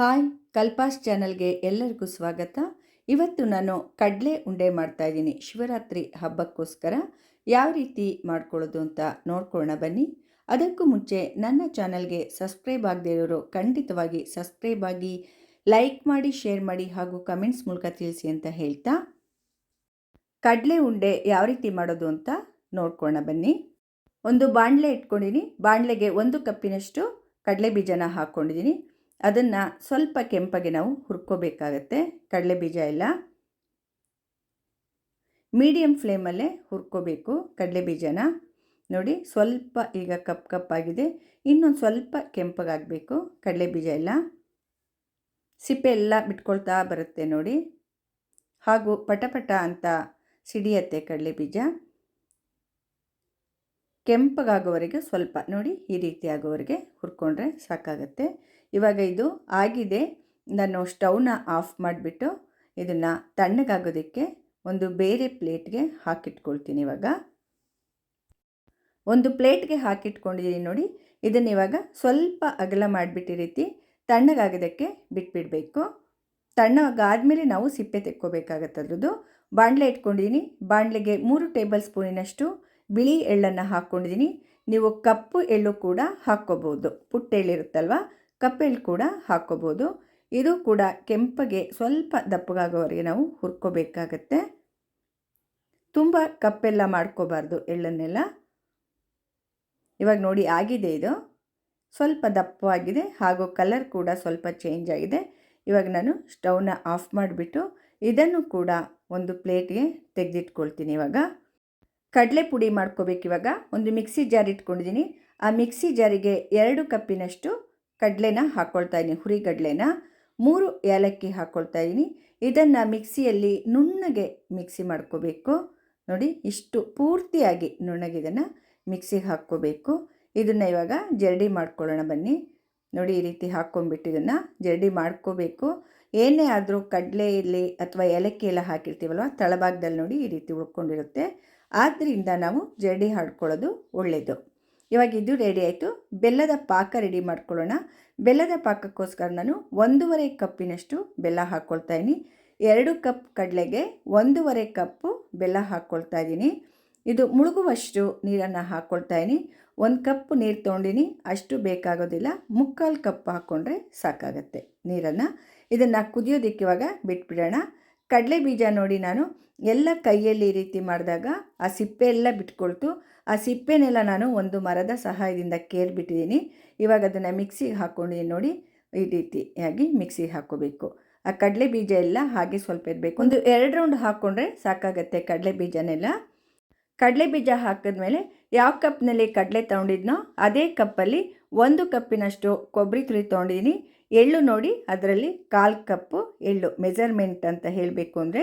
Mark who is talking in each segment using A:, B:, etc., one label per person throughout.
A: Hi ಕಲ್ಪಾಸ್ ಚಾನಲ್ಗೆ ಎಲ್ಲರಿಗೂ ಸ್ವಾಗತ. ಇವತ್ತು ನಾನು ಕಡಲೆ ಉಂಡೆ ಮಾಡ್ತಾ ಇದ್ದೀನಿ. ಶಿವರಾತ್ರಿ ಹಬ್ಬಕ್ಕೋಸ್ಕರ ಯಾವ ರೀತಿ ಮಾಡ್ಕೊಳ್ಳೋದು ಅಂತ ನೋಡ್ಕೊಳ್ಳೋಣ ಬನ್ನಿ. ಅದಕ್ಕೂ ಮುಂಚೆ ನನ್ನ ಚಾನಲ್ಗೆ ಸಬ್ಸ್ಕ್ರೈಬ್ ಆಗದೇ ಇರೋರು ಖಂಡಿತವಾಗಿ ಸಬ್ಸ್ಕ್ರೈಬ್ ಆಗಿ ಲೈಕ್ ಮಾಡಿ, ಶೇರ್ ಮಾಡಿ ಹಾಗೂ ಕಮೆಂಟ್ಸ್ ಮೂಲಕ ತಿಳಿಸಿ ಅಂತ ಹೇಳ್ತಾ ಕಡಲೆ ಉಂಡೆ ಯಾವ ರೀತಿ ಮಾಡೋದು ಅಂತ ನೋಡ್ಕೊಳ್ಳೋಣ ಬನ್ನಿ. ಒಂದು ಬಾಣಲೆ ಇಟ್ಕೊಂಡಿದ್ದೀನಿ. ಬಾಣಲೆಗೆ ಒಂದು ಕಪ್ಪಿನಷ್ಟು ಕಡಲೆ ಬೀಜನ ಹಾಕ್ಕೊಂಡಿದ್ದೀನಿ. ಅದನ್ನು ಸ್ವಲ್ಪ ಕೆಂಪಗೆ ನಾವು ಹುರ್ಕೋಬೇಕಾಗತ್ತೆ. ಕಡಲೆ ಬೀಜ ಎಲ್ಲ. ಮೀಡಿಯಮ್ ಫ್ಲೇಮಲ್ಲೇ ಹುರ್ಕೋಬೇಕು ಕಡಲೆ ಬೀಜನ. ನೋಡಿ ಸ್ವಲ್ಪ ಈಗ ಕಪ್ ಕಪ್ಪಾಗಿದೆ ಇನ್ನೊಂದು ಸ್ವಲ್ಪ ಕೆಂಪಗಾಗಬೇಕು ಕಡಲೆ ಬೀಜ ಎಲ್ಲ. ಸಿಪ್ಪೆ ಎಲ್ಲ ಬಿಟ್ಕೊಳ್ತಾ ಬರುತ್ತೆ ನೋಡಿ. ಹಾಗೂ ಪಟಪಟ ಅಂತ ಸಿಡಿಯತ್ತೆ ಕಡಲೆ ಬೀಜ. ಕೆಂಪಗಾಗೋವರೆಗೆ ಸ್ವಲ್ಪ ನೋಡಿ ಈ ರೀತಿ ಆಗೋವರೆಗೆ ಹುರ್ಕೊಂಡ್ರೆ ಸಾಕಾಗತ್ತೆ. ಇವಾಗ ಇದು ಆಗಿದೆ. ನಾನು ಸ್ಟವ್ನ ಆಫ್ ಮಾಡಿಬಿಟ್ಟು ಇದನ್ನು ತಣ್ಣಗಾಗೋದಕ್ಕೆ ಒಂದು ಬೇರೆ ಪ್ಲೇಟ್ಗೆ ಹಾಕಿಟ್ಕೊಳ್ತೀನಿ ಇವಾಗ. ಒಂದು ಪ್ಲೇಟ್ಗೆ ಹಾಕಿಟ್ಕೊಂಡಿದ್ದೀನಿ ನೋಡಿ, ಇದನ್ನು ಇವಾಗ ಸ್ವಲ್ಪ ಅಗಲ ಮಾಡಿಬಿಟ್ಟಿ ರೀತಿ ತಣ್ಣಗಾಗೋದಕ್ಕೆ ಬಿಟ್ಬಿಡಬೇಕು. ತಣ್ಣಗಾದ್ಮೇಲೆ ನಾವು ಸಿಪ್ಪೆ ತೆಕ್ಕೋಬೇಕಾಗತ್ತೆ ಅದ್ರದ್ದು. ಬಾಣಲೆ ಇಟ್ಕೊಂಡಿದ್ದೀನಿ ಬಾಣಲೆಗೆ ಮೂರು ಟೇಬಲ್ ಸ್ಪೂನಿನಷ್ಟು ಬಿಳಿ ಎಳ್ಳನ್ನು ಹಾಕ್ಕೊಂಡಿದ್ದೀನಿ ನೀವು ಕಪ್ಪು ಎಳ್ಳು ಕೂಡ ಹಾಕ್ಕೋಬೋದು. ಪುಟ್ಟ ಕಪ್ಪೆಳ್ಳು ಕೂಡ ಹಾಕ್ಕೋಬೋದು. ಇದು ಕೂಡ ಕೆಂಪಗೆ ಸ್ವಲ್ಪ ದಪ್ಪಗಾಗೋವರೆಗೆ ನಾವು ಹುರ್ಕೋಬೇಕಾಗತ್ತೆ. ತುಂಬ ಕಪ್ಪೆಲ್ಲ ಮಾಡ್ಕೋಬಾರ್ದು ಎಳ್ಳನ್ನೆಲ್ಲ. ಇವಾಗ ನೋಡಿ ಆಗಿದೆ ಇದು. ಸ್ವಲ್ಪ ದಪ್ಪವಾಗಿದೆ ಹಾಗೂ ಕಲರ್ ಕೂಡ ಸ್ವಲ್ಪ ಚೇಂಜ್ ಆಗಿದೆ. ಇವಾಗ ನಾನು ಸ್ಟವ್ನ ಆಫ್ ಮಾಡಿಬಿಟ್ಟು ಇದನ್ನು ಕೂಡ ಒಂದು ಪ್ಲೇಟ್ಗೆ ತೆಗೆದಿಟ್ಕೊಳ್ತೀನಿ ಇವಾಗ. ಕಡಲೆ ಪುಡಿ ಮಾಡ್ಕೋಬೇಕು ಇವಾಗ. ಒಂದು ಮಿಕ್ಸಿ ಜಾರ್ ಇಟ್ಕೊಂಡಿದ್ದೀನಿ. ಆ ಮಿಕ್ಸಿ ಜಾರಿಗೆ ಎರಡು ಕಪ್ಪಿನಷ್ಟು ಕಡಲೆನ ಹಾಕ್ಕೊಳ್ತಾ ಇದ್ದೀನಿ ಹುರಿಗಡಲೆನ ಮೂರು ಏಲಕ್ಕಿ ಹಾಕ್ಕೊಳ್ತಾ ಇದ್ದೀನಿ. ಇದನ್ನು ಮಿಕ್ಸಿಯಲ್ಲಿ ನುಣ್ಣಗೆ ಮಿಕ್ಸಿ ಮಾಡ್ಕೋಬೇಕು. ನೋಡಿ, ಇಷ್ಟು ಪೂರ್ತಿಯಾಗಿ ನುಣ್ಣಗೆ ಇದನ್ನು ಮಿಕ್ಸಿಗೆ ಹಾಕ್ಕೋಬೇಕು. ಇದನ್ನು ಇವಾಗ ಜರಡಿ ಮಾಡ್ಕೊಳ್ಳೋಣ ಬನ್ನಿ. ನೋಡಿ, ಈ ರೀತಿ ಹಾಕ್ಕೊಂಬಿಟ್ಟು ಇದನ್ನು ಜರಡಿ ಮಾಡ್ಕೋಬೇಕು. ಏನೇ ಆದರೂ ಕಡಲೆಯಲ್ಲಿ ಅಥವಾ ಏಲಕ್ಕಿ ಎಲ್ಲ ಹಾಕಿರ್ತೀವಲ್ವ, ತಳಭಾಗದಲ್ಲಿ ನೋಡಿ ಈ ರೀತಿ ಉಳ್ಕೊಂಡಿರುತ್ತೆ. ಆದ್ದರಿಂದ ನಾವು ಜರಡಿ ಹಾಡ್ಕೊಳ್ಳೋದು ಒಳ್ಳೆಯದು ಇವಾಗ ಇದು ರೆಡಿ ಆಯಿತು. ಬೆಲ್ಲದ ಪಾಕ ರೆಡಿ ಮಾಡ್ಕೊಳ್ಳೋಣ. ಬೆಲ್ಲದ ಪಾಕಕ್ಕೋಸ್ಕರ ನಾನು ಒಂದೂವರೆ ಕಪ್ಪಿನಷ್ಟು ಬೆಲ್ಲ ಹಾಕ್ಕೊಳ್ತಾ ಇದ್ದೀನಿ ಎರಡು ಕಪ್ ಕಡಲೆಗೆ, ಒಂದೂವರೆ ಕಪ್ಪು ಬೆಲ್ಲ ಹಾಕ್ಕೊಳ್ತಾ ಇದ್ದೀನಿ ಇದು ಮುಳುಗುವಷ್ಟು ನೀರನ್ನು ಹಾಕ್ಕೊಳ್ತಾ ಇದ್ದೀನಿ ಒಂದು ಕಪ್ ನೀರು ತೊಗೊಂಡಿನಿ. ಅಷ್ಟು ಬೇಕಾಗೋದಿಲ್ಲ. ಮುಕ್ಕಾಲು ಕಪ್ ಹಾಕ್ಕೊಂಡ್ರೆ ಸಾಕಾಗತ್ತೆ ನೀರನ್ನು. ಇದನ್ನು ಕುದಿಯೋದಕ್ಕೆ ಇವಾಗ ಬಿಟ್ಬಿಡೋಣ. ಕಡಲೆ ಬೀಜ ನೋಡಿ ನಾನು ಎಲ್ಲ ಕೈಯಲ್ಲಿ ಈ ರೀತಿ ಮಾಡಿದಾಗ ಆ ಸಿಪ್ಪೆ ಎಲ್ಲ ಬಿಟ್ಕೊಳ್ತು. ಆ ಸಿಪ್ಪೆನೆಲ್ಲ ನಾನು ಒಂದು ಮರದ ಸಹಾಯದಿಂದ ಕೇರ್ಬಿಟ್ಟಿದ್ದೀನಿ. ಇವಾಗ ಅದನ್ನು ಮಿಕ್ಸಿಗೆ ಹಾಕ್ಕೊಂಡಿದ್ದೀನಿ ನೋಡಿ, ಈ ರೀತಿಯಾಗಿ ಮಿಕ್ಸಿಗೆ ಹಾಕೋಬೇಕು ಆ ಕಡಲೆ ಬೀಜ ಎಲ್ಲ ಹಾಗೆ ಸ್ವಲ್ಪ ಇರಬೇಕು. ಒಂದು ಎರಡು ರೌಂಡ್ ಹಾಕ್ಕೊಂಡ್ರೆ ಸಾಕಾಗತ್ತೆ ಕಡಲೆ ಬೀಜನೆಲ್ಲ. ಕಡಲೆ ಬೀಜ ಹಾಕಿದ್ಮೇಲೆ ಯಾವ ಕಪ್ನಲ್ಲಿ ಕಡಲೆ ತೊಗೊಂಡಿದ್ನೋ, ಅದೇ ಕಪ್ಪಲ್ಲಿ ಒಂದು ಕಪ್ಪಿನಷ್ಟು ಕೊಬ್ಬರಿ ತುರಿ ತೊಗೊಂಡಿದ್ದೀನಿ. ಎಳ್ಳು ನೋಡಿ ಅದರಲ್ಲಿ ಕಾಲು ಕಪ್ಪು ಎಳ್ಳು ಮೆಜರ್ಮೆಂಟ್ ಅಂತ ಹೇಳಬೇಕು ಅಂದರೆ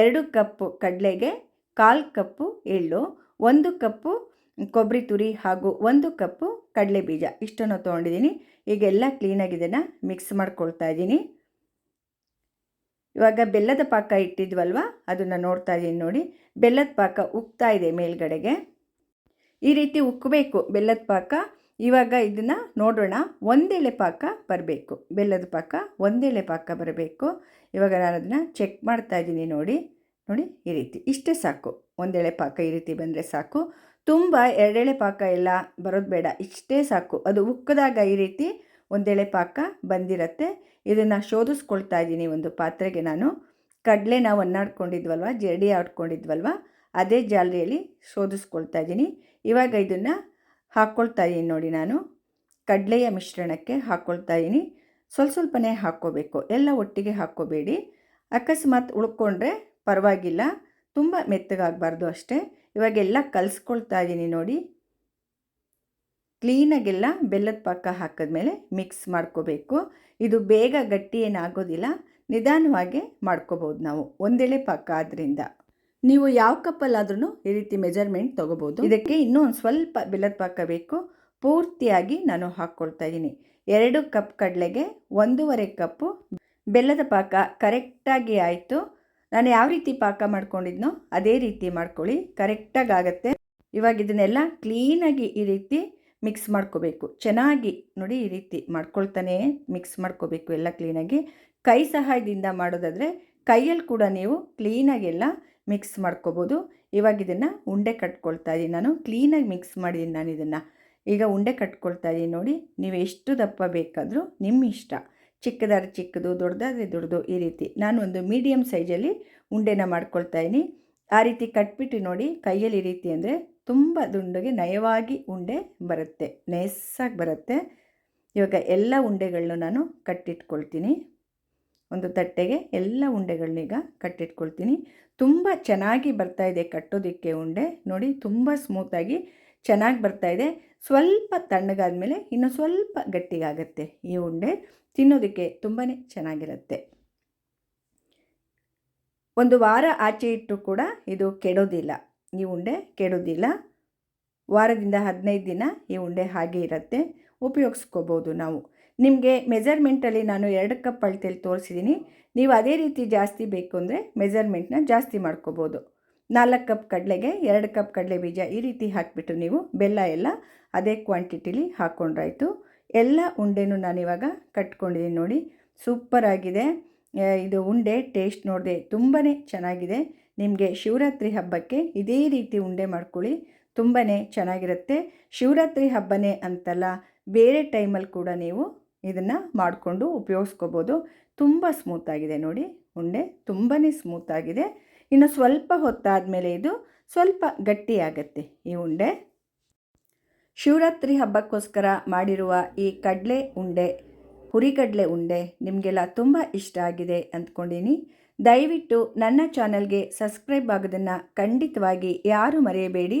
A: ಎರಡು ಕಪ್ಪು ಕಡಲೆಗೆ ಕಾಲು ಕಪ್ಪು ಎಳ್ಳು, ಒಂದು ಕಪ್ಪು ಕೊಬ್ಬರಿ ತುರಿ ಹಾಗೂ ಒಂದು ಕಪ್ಪು ಕಡಲೆ ಬೀಜ. ಇಷ್ಟನ್ನು ತೊಗೊಂಡಿದ್ದೀನಿ. ಈಗೆಲ್ಲ ಕ್ಲೀನಾಗಿ ಇದನ್ನು ಮಿಕ್ಸ್ ಮಾಡ್ಕೊಳ್ತಾ ಇದ್ದೀನಿ. ಇವಾಗ ಬೆಲ್ಲದ ಪಾಕ ಇಟ್ಟಿದ್ವಲ್ವ? ಅದನ್ನು ನೋಡ್ತಾ ಇದ್ದೀನಿ ನೋಡಿ. ಬೆಲ್ಲದ ಪಾಕ ಉಕ್ತಾ ಇದೆ ಮೇಲ್ಗಡೆಗೆ. ಈ ರೀತಿ ಉಕ್ಕಬೇಕು ಬೆಲ್ಲದ ಪಾಕ. ಇವಾಗ ಇದನ್ನು ನೋಡೋಣ. ಒಂದೆಳೆ ಪಾಕ ಬರಬೇಕು. ಬೆಲ್ಲದ ಪಾಕ ಒಂದೆಳೆ ಪಾಕ ಬರಬೇಕು. ಇವಾಗ ನಾನು ಅದನ್ನು ಚೆಕ್ ಮಾಡ್ತಾ ಇದ್ದೀನಿ ನೋಡಿ. ನೋಡಿ, ಈ ರೀತಿ. ಇಷ್ಟೇ ಸಾಕು. ಒಂದೆಳೆ ಪಾಕ ಈ ರೀತಿ ಬಂದರೆ ಸಾಕು. ತುಂಬ ಎರಡೆಳೆ ಪಾಕ ಎಲ್ಲ ಬರೋದು ಬೇಡ. ಇಷ್ಟೇ ಸಾಕು. ಅದು ಉಕ್ಕದಾಗ ಈ ರೀತಿ ಒಂದೆಳೆ ಪಾಕ ಬಂದಿರತ್ತೆ. ಇದನ್ನು ಶೋಧಿಸ್ಕೊಳ್ತಾ ಇದ್ದೀನಿ ಒಂದು ಪಾತ್ರೆಗೆ ನಾನು. ಕಡಲೆ ನಾವು ಒನ್ನಾಡ್ಕೊಂಡಿದ್ವಲ್ವ? ಜರಡಿ ಆಡ್ಕೊಂಡಿದ್ವಲ್ವ ಅದೇ ಜಾಲರಿಯಲ್ಲಿ ಶೋಧಿಸ್ಕೊಳ್ತಾ ಇದ್ದೀನಿ. ಇವಾಗ ಇದನ್ನು ಹಾಕ್ಕೊಳ್ತಾ ಇದ್ದೀನಿ ನೋಡಿ ನಾನು. ಕಡಲೆಯ ಮಿಶ್ರಣಕ್ಕೆ ಹಾಕ್ಕೊಳ್ತಾ ಇದ್ದೀನಿ ಸ್ವಲ್ಪ ಸ್ವಲ್ಪನೇ ಹಾಕ್ಕೋಬೇಕು. ಎಲ್ಲ ಒಟ್ಟಿಗೆ ಹಾಕ್ಕೋಬೇಡಿ. ಅಕಸ್ಮಾತ್ ಉಳ್ಕೊಂಡ್ರೆ ಪರವಾಗಿಲ್ಲ. ತುಂಬ ಮೆತ್ತಗಾಗಬಾರ್ದು ಅಷ್ಟೇ. ಇವಾಗೆಲ್ಲ ಕಲಿಸ್ಕೊಳ್ತಾ ಇದ್ದೀನಿ ನೋಡಿ. ಕ್ಲೀನಾಗೆಲ್ಲ ಬೆಲ್ಲದ ಪಾಕ ಹಾಕಿದ್ಮೇಲೆ ಮಿಕ್ಸ್ ಮಾಡ್ಕೋಬೇಕು. ಇದು ಬೇಗ ಗಟ್ಟಿ ಏನಾಗೋದಿಲ್ಲ. ನಿಧಾನವಾಗಿ ಮಾಡ್ಕೋಬೋದು ನಾವು ಒಂದೆಳೆ ಪಾಕ ಆದ್ದರಿಂದ ನೀವು ಯಾವ ಕಪ್ಪಲ್ಲಾದ್ರೂ ಈ ರೀತಿ ಮೆಜರ್ಮೆಂಟ್ ತೊಗೋಬೋದು. ಇದಕ್ಕೆ ಇನ್ನೂ ಒಂದು ಸ್ವಲ್ಪ ಬೆಲ್ಲದ ಪಾಕ ಬೇಕು. ಪೂರ್ತಿಯಾಗಿ ನಾನು ಹಾಕ್ಕೊಳ್ತಾ ಇದ್ದೀನಿ. ಎರಡು ಕಪ್ ಕಡಲೆಗೆ ಒಂದೂವರೆ ಕಪ್ಪು ಬೆಲ್ಲದ ಪಾಕ ಕರೆಕ್ಟಾಗಿ ಆಯಿತು. ನಾನು ಯಾವ ರೀತಿ ಪಾಕ ಮಾಡ್ಕೊಂಡಿದ್ನೋ ಅದೇ ರೀತಿ ಮಾಡ್ಕೊಳ್ಳಿ. ಕರೆಕ್ಟಾಗಿ ಆಗುತ್ತೆ. ಇವಾಗ ಇದನ್ನೆಲ್ಲ ಕ್ಲೀನಾಗಿ ಈ ರೀತಿ ಮಿಕ್ಸ್ ಮಾಡ್ಕೋಬೇಕು. ಚೆನ್ನಾಗಿ ನೋಡಿ ಈ ರೀತಿ ಮಾಡ್ಕೊಳ್ತಾನೆ ಮಿಕ್ಸ್ ಮಾಡ್ಕೋಬೇಕು ಎಲ್ಲ ಕ್ಲೀನಾಗಿ ಕೈ ಸಹಾಯದಿಂದ ಮಾಡೋದಾದರೆ ಕೈಯಲ್ಲಿ ಕೂಡ ನೀವು ಕ್ಲೀನಾಗೆಲ್ಲ ಮಿಕ್ಸ್ ಮಾಡ್ಕೋಬೋದು. ಇವಾಗ ಇದನ್ನು ಉಂಡೆ ಕಟ್ಕೊಳ್ತಾ ಇದ್ದೀನಿ ನಾನು ಕ್ಲೀನಾಗಿ ಮಿಕ್ಸ್ ಮಾಡಿದ್ದೀನಿ ನಾನು ಇದನ್ನು. ಈಗ ಉಂಡೆ ಕಟ್ಕೊಳ್ತಾ ಇದ್ದೀನಿ ನೋಡಿ. ನೀವು ಎಷ್ಟು ದಪ್ಪ ಬೇಕಾದರೂ ನಿಮ್ಮ ಇಷ್ಟ. ಚಿಕ್ಕದಾದ್ರೆ ಚಿಕ್ಕದು, ದೊಡ್ಡದಾದ್ರೆ ದೊಡ್ಡದು ಈ ರೀತಿ. ನಾನು ಒಂದು ಮೀಡಿಯಮ್ ಸೈಜಲ್ಲಿ ಉಂಡೆನ ಮಾಡ್ಕೊಳ್ತಾ ಇದ್ದೀನಿ ಆ ರೀತಿ ಕಟ್ಬಿಟ್ಟು ನೋಡಿ ಕೈಯಲ್ಲಿ ರೀತಿ ಅಂದರೆ ತುಂಬ ದುಂಡಗೆ ನಯವಾಗಿ ಉಂಡೆ ಬರುತ್ತೆ. ನೈಸಾಗಿ ಬರುತ್ತೆ. ಇವಾಗ ಎಲ್ಲ ಉಂಡೆಗಳನ್ನೂ ನಾನು ಕಟ್ಟಿಟ್ಕೊಳ್ತೀನಿ. ಒಂದು ತಟ್ಟೆಗೆ ಎಲ್ಲ ಉಂಡೆಗಳನ್ನೀಗ ಕಟ್ಟಿಟ್ಕೊಳ್ತೀನಿ. ತುಂಬ ಚೆನ್ನಾಗಿ ಬರ್ತಾ ಇದೆ ಕಟ್ಟೋದಕ್ಕೆ ಉಂಡೆ. ನೋಡಿ, ತುಂಬ ಸ್ಮೂತಾಗಿ ಚೆನ್ನಾಗಿ ಬರ್ತಾ ಇದೆ. ಸ್ವಲ್ಪ ತಣ್ಣಗಾದ ಮೇಲೆ ಇನ್ನು ಸ್ವಲ್ಪ ಗಟ್ಟಿಗಾಗತ್ತೆ ಈ ಉಂಡೆ. ತಿನ್ನೋದಕ್ಕೆ ತುಂಬಾ ಚೆನ್ನಾಗಿರುತ್ತೆ. ಒಂದು ವಾರ ಆಚೆ ಇಟ್ಟು ಕೂಡ ಇದು ಕೆಡೋದಿಲ್ಲ. ಈ ಉಂಡೆ ಕೆಡೋದಿಲ್ಲ. ವಾರದಿಂದ ಹದಿನೈದು ದಿನ ಈ ಉಂಡೆ ಹಾಗೆ ಇರುತ್ತೆ. ಉಪಯೋಗಿಸ್ಕೋಬೋದು ನಾವು. ನಿಮಗೆ ಮೆಜರ್ಮೆಂಟಲ್ಲಿ ನಾನು ಎರಡು ಕಪ್ ಅಳತೆಯಲ್ಲಿ ತೋರಿಸಿದ್ದೀನಿ ನೀವು ಅದೇ ರೀತಿ ಜಾಸ್ತಿ ಬೇಕು ಅಂದರೆ ಮೆಜರ್ಮೆಂಟ್ನ ಜಾಸ್ತಿ ಮಾಡ್ಕೋಬೋದು. ನಾಲ್ಕು ಕಪ್ ಕಡಲೆಗೆ, ಎರಡು ಕಪ್ ಕಡಲೆ ಬೀಜ ಈ ರೀತಿ ಹಾಕಿಬಿಟ್ಟು ನೀವು ಬೆಲ್ಲ ಎಲ್ಲ ಅದೇ ಕ್ವಾಂಟಿಟಿಲಿ ಹಾಕ್ಕೊಂಡ್ರಾಯ್ತು ಎಲ್ಲ ಉಂಡೆನೂ ನಾನಿವಾಗ ಕಟ್ಕೊಂಡಿದ್ದೀನಿ ನೋಡಿ. ಸೂಪರಾಗಿದೆ ಇದು ಉಂಡೆ ಟೇಸ್ಟ್ ನೋಡಿದೆ ತುಂಬಾ ಚೆನ್ನಾಗಿದೆ. ನಿಮಗೆ ಶಿವರಾತ್ರಿ ಹಬ್ಬಕ್ಕೆ ಇದೇ ರೀತಿ ಉಂಡೆ ಮಾಡ್ಕೊಳ್ಳಿ. ತುಂಬಾ ಚೆನ್ನಾಗಿರುತ್ತೆ. ಶಿವರಾತ್ರಿ ಹಬ್ಬನೇ ಅಂತಲ್ಲ ಬೇರೆ ಟೈಮಲ್ಲಿ ಕೂಡ ನೀವು ಇದನ್ನು ಮಾಡಿಕೊಂಡು ಉಪಯೋಗಿಸ್ಕೋಬೋದು. ತುಂಬ ಸ್ಮೂತಾಗಿದೆ ನೋಡಿ. ಉಂಡೆ ತುಂಬಾ ಸ್ಮೂತಾಗಿದೆ ಇನ್ನು ಸ್ವಲ್ಪ ಹೊತ್ತಾದ ಮೇಲೆ ಇದು ಸ್ವಲ್ಪ ಗಟ್ಟಿಯಾಗತ್ತೆ ಈ ಉಂಡೆ. ಶಿವರಾತ್ರಿ ಹಬ್ಬಕ್ಕೋಸ್ಕರ ಮಾಡಿರುವ ಈ ಕಡಲೆ ಉಂಡೆ, ಹುರಿಗಡಲೆ ಉಂಡೆ ನಿಮಗೆಲ್ಲ ತುಂಬ ಇಷ್ಟ ಆಗಿದೆ ಅಂದ್ಕೊಂಡಿನಿ. ದಯವಿಟ್ಟು ನನ್ನ ಚಾನಲ್ಗೆ ಸಬ್ಸ್ಕ್ರೈಬ್ ಆಗೋದನ್ನು ಖಂಡಿತವಾಗಿ ಯಾರೂ ಮರೆಯಬೇಡಿ.